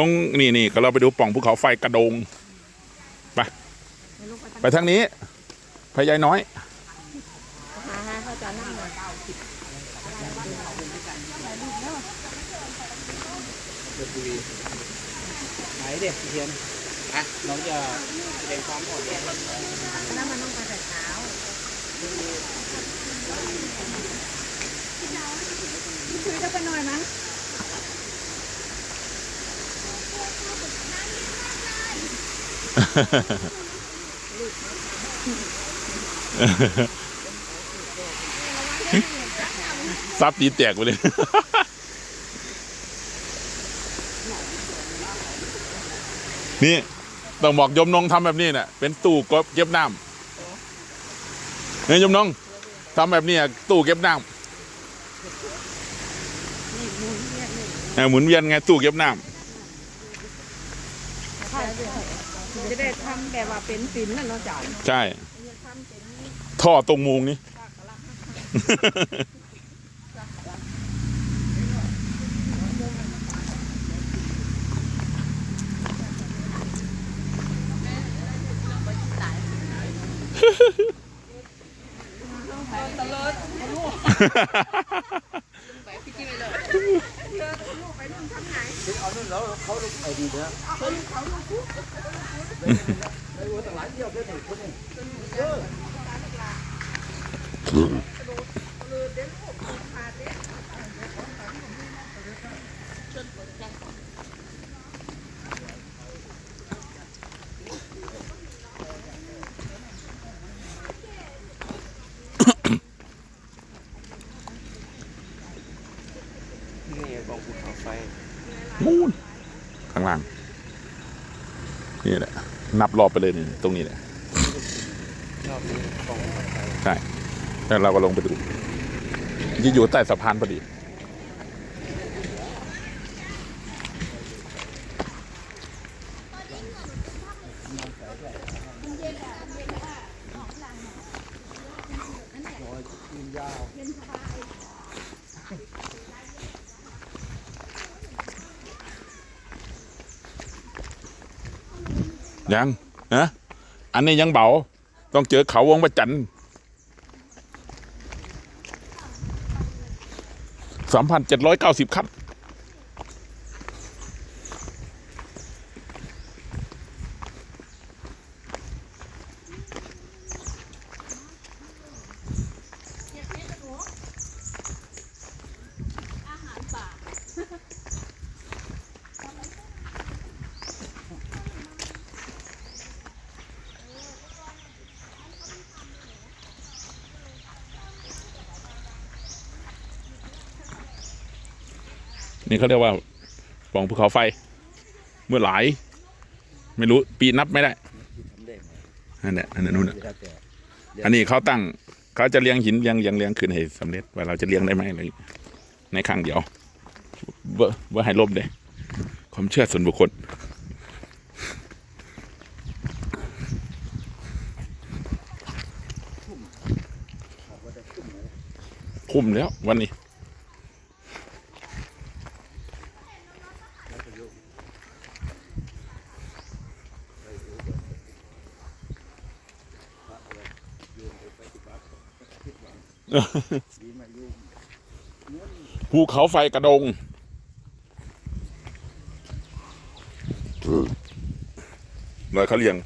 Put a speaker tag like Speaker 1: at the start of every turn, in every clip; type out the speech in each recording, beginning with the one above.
Speaker 1: ลงนี่นี่ก็เราไปดูปล่องภูเขาไฟกระโดงไปไปทางนี้พญายน้อย
Speaker 2: ไหนเด็กเทียนอะน้องจะแสดงความอ่อนแอ
Speaker 3: แล้วมันต้องไปแต่เช้าคุยกันไปหน่อยมั้ง
Speaker 1: ซับตีแตกไปเลยนี่ต้องบอกยมนงทำแบบนี้น่ะ เป็นตู้เก็บน้ำเนี่ยยมนงทำแบบนี้อะตู้เก็บน้ำเออหมุนเวียนไงตู้เก็บน้ำ
Speaker 3: จะได้ทำแบบว่าเป็นปิ่นน่ะเนาะจ๋าำ
Speaker 1: ใช่ท่อตรงมุงนี่
Speaker 2: เอานู่นแล้วเขาลงไอ้ดีนะไอ้วัวต่างหลายเที่ยวเพื่อนหนึ่งคนหนึ่ง นี่กองภูเขาไฟ
Speaker 1: มูนข้างล่างนี่แหละ นับรอบไปเลยนี่ตรงนี้แหละ
Speaker 2: รอบนี้กองภูเขาไฟ
Speaker 1: ใช่แล้วเราก็ลงไปดูจะอยู่ใต้สะพานพอดี ยังนะอันนี้ยังเบา ต้องเจอเขาวงประจันสามพันเจ็ดร้อยเก้าสิบขั้น นี่เขาเรียกว่าปล่องภูเขาไฟ เมื่อหลาย ไม่รู้ปีนับไม่ได้
Speaker 2: ทำได้ไหม
Speaker 1: อันนี้อันนั้นนู่นน่ะอันนี้เขาตั้งเขาจะเลี้ยงหินเลี้ยงเลี้ยงเลี้ยงขึ้นให้สำเร็จว่าเราจะเลี้ยงได้ไหมอะไรในครั้งเดียวเบ่บ่ให้ลบเลยความเชื่อส่วนบุคคลคุ้มแล้ววันนี้
Speaker 2: ดีมายุ่ง
Speaker 1: ภูเขาไฟกระดงรอยเขาเรียง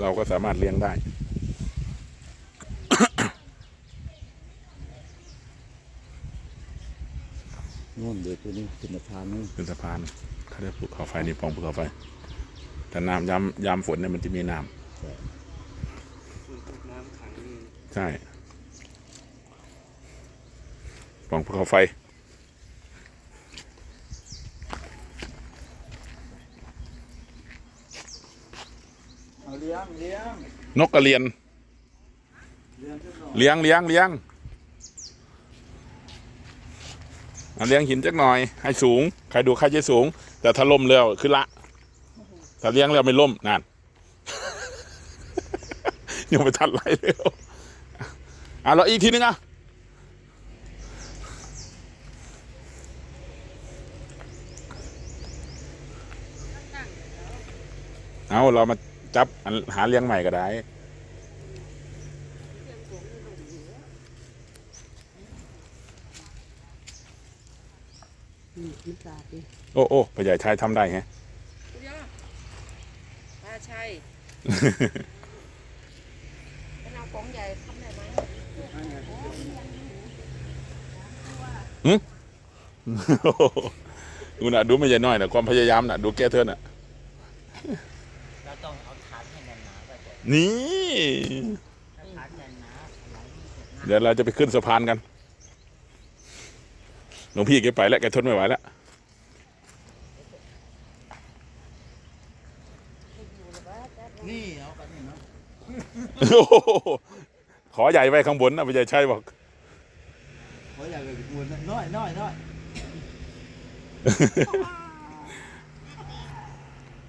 Speaker 1: เราก็สามารถเลี้ยงได้
Speaker 2: นู่นเดี๋ยวตัวนี้เป็นสะพานนู่น
Speaker 1: เป็นสะพานเขาเรียกภูเขาไฟนี่ปล่องภูเขาไฟ แต่น้ำยามยามฝนเนี่ยมันจะมีน้
Speaker 2: น้ำขังนี่ำ
Speaker 1: ใช่ปล่องภูเขาไฟ
Speaker 2: เอาเลี้ยงเลี้ยง
Speaker 1: นกกระเรียน
Speaker 2: เลี้ยงขึ้นหน่อย
Speaker 1: เลี้ยงเลี้ยงเลี้ยงเอาเลี้ยงหินจักหน่อย ให้สูง ใครดูใครจะสูง แต่ถ้าล่มแล้วคือละ ถ้าเลี้ยงแล้วไม่ล่มนั่น ยังไม่ทันไรเลย อะเราอีกทีนึงอะเอาเรามาจับหาเลี้ยงใหม่ก็ได้โอ้โอ้ผู้ใหญ่ชายทำได้ไง
Speaker 3: พ่อใหญ่ชาย ดู
Speaker 1: นะดูไม่ใช่น้อยนะความพยายามนะดูแกเธอน่ะ
Speaker 2: เราต้องเอาฐานให้แน่นหนาก็จะ
Speaker 1: นี่
Speaker 2: ถ้าฐานแน่นหนาอะไร
Speaker 1: เดี๋ยวเราจะไปขึ้นสะพานกัน หลวงพี่แกไปแล้วแกทนไม่ไหวแล้ว
Speaker 2: นี่เอากันนี่เนาะ
Speaker 1: โอ้โหขอใหญ่ไว้ข้างบนนะพ่อใหญ่ชัยบอก
Speaker 2: โอ้ยอยากไปกูน้อยน้อยน้อย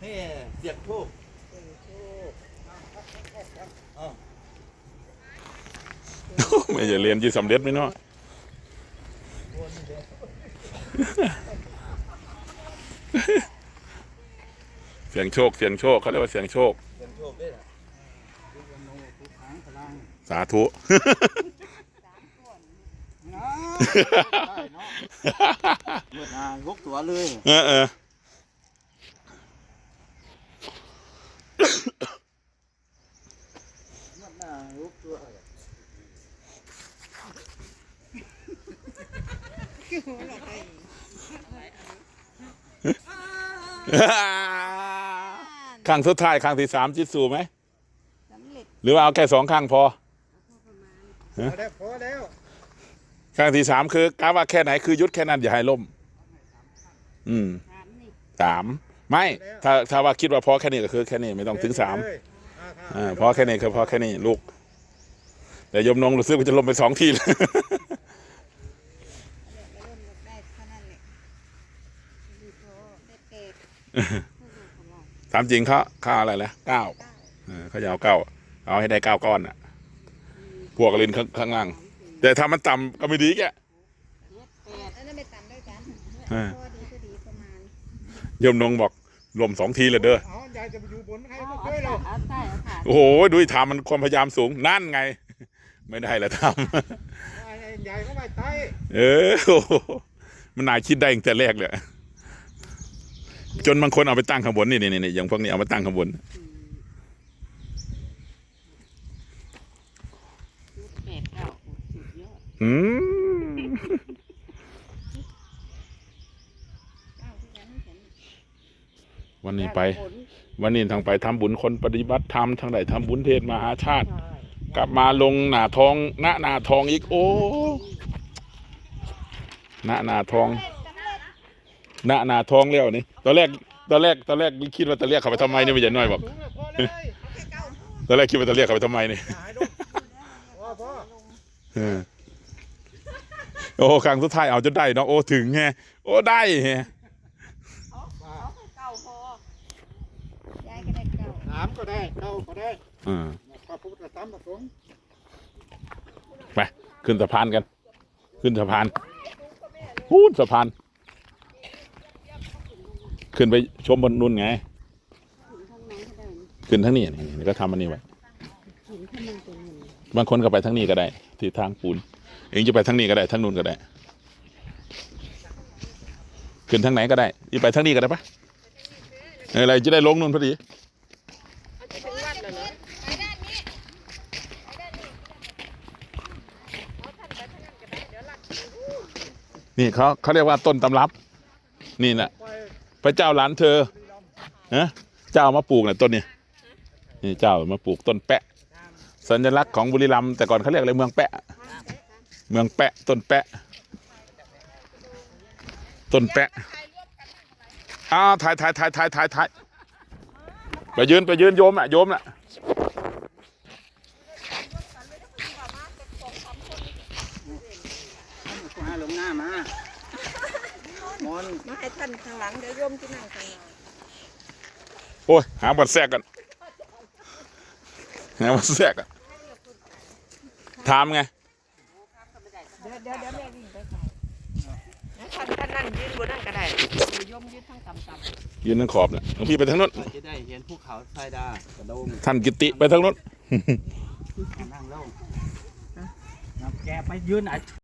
Speaker 2: เฮ้ยเสียบทูบ
Speaker 1: ไม่ใช่เรียนที่สำเร็จไหมเนาะเสียงโชค เสียงโชคเขาเรียกว่าเสียงโชค
Speaker 2: เสียบทูบด้วยล่ะทุกโนทุกครั้งพลัง
Speaker 1: สาธุ
Speaker 2: ได้ เนานาลกตัวเลย
Speaker 1: เออเออ
Speaker 2: เมื่อนาลกตัว
Speaker 1: ข้างสุดท้ายข้างที่สามจิตสูไหม หรือว่าเอาแค่สองข้างพอ
Speaker 2: พอแล้วพอแล้ว
Speaker 1: ข้างที่สามคือกะว่าแค่ไหนคือยุดแค่นั้นอย่าให้ล่ม อืม
Speaker 3: ถามนี่
Speaker 1: สามไม่ถ้าถ้าว่าคิดว่าพอแค่นี้ก็คือแค่นี้ไม่ต้องถึงสามอ่าพอแค่นี้คือพอแค่นี้ลูกแต่ยมนงรู้สึกว่าจะลมไปสองทีแล้ว
Speaker 3: เดี๋ยวไปร่วมได้เท่านั้นแหละดีโทได้เกต
Speaker 1: ถามจริงเขาเขาเอาอะไรนะเก้าเออเขาจะเอาเก้าเอาให้ได้เก้าก้อนอะ พวกลินข้างข้างล่าง แต่ถ้ามันต่ำก็ไม่ดีแก
Speaker 3: แปดอันนั้นไม่ต่ำด้วยกัน
Speaker 1: อ่า
Speaker 3: พอดีก็ดีประมาณ
Speaker 1: ยมนงบอกลมสองทีเลยเด้อ
Speaker 2: เอายายจะไปอยู่บนใคร
Speaker 3: เอา
Speaker 2: ก็
Speaker 3: เอา
Speaker 2: เคยเรา
Speaker 3: เอาใส่เอาขา
Speaker 1: โอ้โหดูทำมันความพยายามสูงนั่นไง ไม่ได้ละท
Speaker 2: ยายก็ไปใต้ำ
Speaker 1: เออโอ้โหมันน่าคิดได้ตั้งแต่แรกเลย จนบางคนเอาไปตั้งข้างบนนี่นี่นี่อย่างพวกนี้เอามาตั้งข้างบน
Speaker 3: แปดเก้าสุดย อด
Speaker 1: อืม
Speaker 3: เก้าที่กันเห็น
Speaker 1: วันนี้ไป วันนี้ทางไปทำบุญคนปฏิบัติธรรมทางไหนทำบุญเทศมหาชาติ กลับมาลงหนาทองหน้าหนาทองอีกโอ้หน้าหนาทองหน้าหนาทองแล้วนี่ตอนแรกตอนแรกตอนแรกคิดว่าจะเรียกเขาไปทำไมนี่ไม่ใช่น้อยบอก
Speaker 2: สูงเลยพอเลย
Speaker 1: ตอนแรกคิดว่าจะเรียกเขาไปทำไมนี่
Speaker 2: หายลงพ อพอ
Speaker 1: เออโอ้ครั้งสุดท้ายเอาจนได้เนาะโอ้ถึงไงโอ้ได้แฮะ
Speaker 3: เก้าพอยายก็ได้เก้า
Speaker 2: ถามก็ได้เข้าก็ได้
Speaker 1: อ่า
Speaker 2: พระพุทธธรรมประสงค์
Speaker 1: ไปขึ้นสะพานกัน ขึ้นสะพานพูดสะพานขึ้นไปชมบนนู่นไง
Speaker 3: ถึงข้างในก็ได้
Speaker 1: ขึ้นทั้งนี้นี่นี่ก็ทำอันนี้ไว้
Speaker 3: ถึงข้างในเป็นเงิน
Speaker 1: บางคนก็ไปทั้งนี้ก็ได้ที่ทางปูน เองจะไปทั้งนี้ก็ได้ทั้งนู้นก็ได้ ขึ้นทางไหนก็ได้อีไปทั้งนี้ก็ได้ปะอะไรจะได้ลงนู่นพอดี
Speaker 3: นี่
Speaker 1: เขาเขาเรียกว่าต้นตำรับ นี่นะ
Speaker 2: ไป
Speaker 1: พระเจ้าหลานเธอฮะเจ้ามาปลูกเนี่ยต้นนี่ยนี่เจ้ามาปลูกต้นแปะ สัญลักษณ์ของบุรีรัมย์แต่ก่อนเขาเรียกอะไรเมืองแปะ เมืองแปะต้นแปะ ต้นแปะอ้าวถ่ายถ่ายถ่ายถ่ายถ่ายถ่ายไปยืนไปยืนโยมอะโยมอะ
Speaker 2: หาลงหน้ามามอน
Speaker 3: มาให้ท่านข้างหลังเดี๋ยวโยมที่นั่งข้างหลัง
Speaker 1: โอ้ยหาบัตรแทรกกันหาบัตรแทรกกันถามไง
Speaker 3: เดี๋ยวเดี๋ยวเดี๋ยวแม่วิ่งไปใส่นะท่านท่านนั่นยืนบนนั่นก็ได้เดี๋ยวโยมยืนทั้งต่ำ
Speaker 1: ยืนทางขอบเนี่ยหลวงพี่ไปทางนู้น
Speaker 2: จะได้เห็นภูเขาทรดากระโดง
Speaker 1: ท่านกิติไปทางนู้น
Speaker 2: นั่งลงแกไปยืนอะ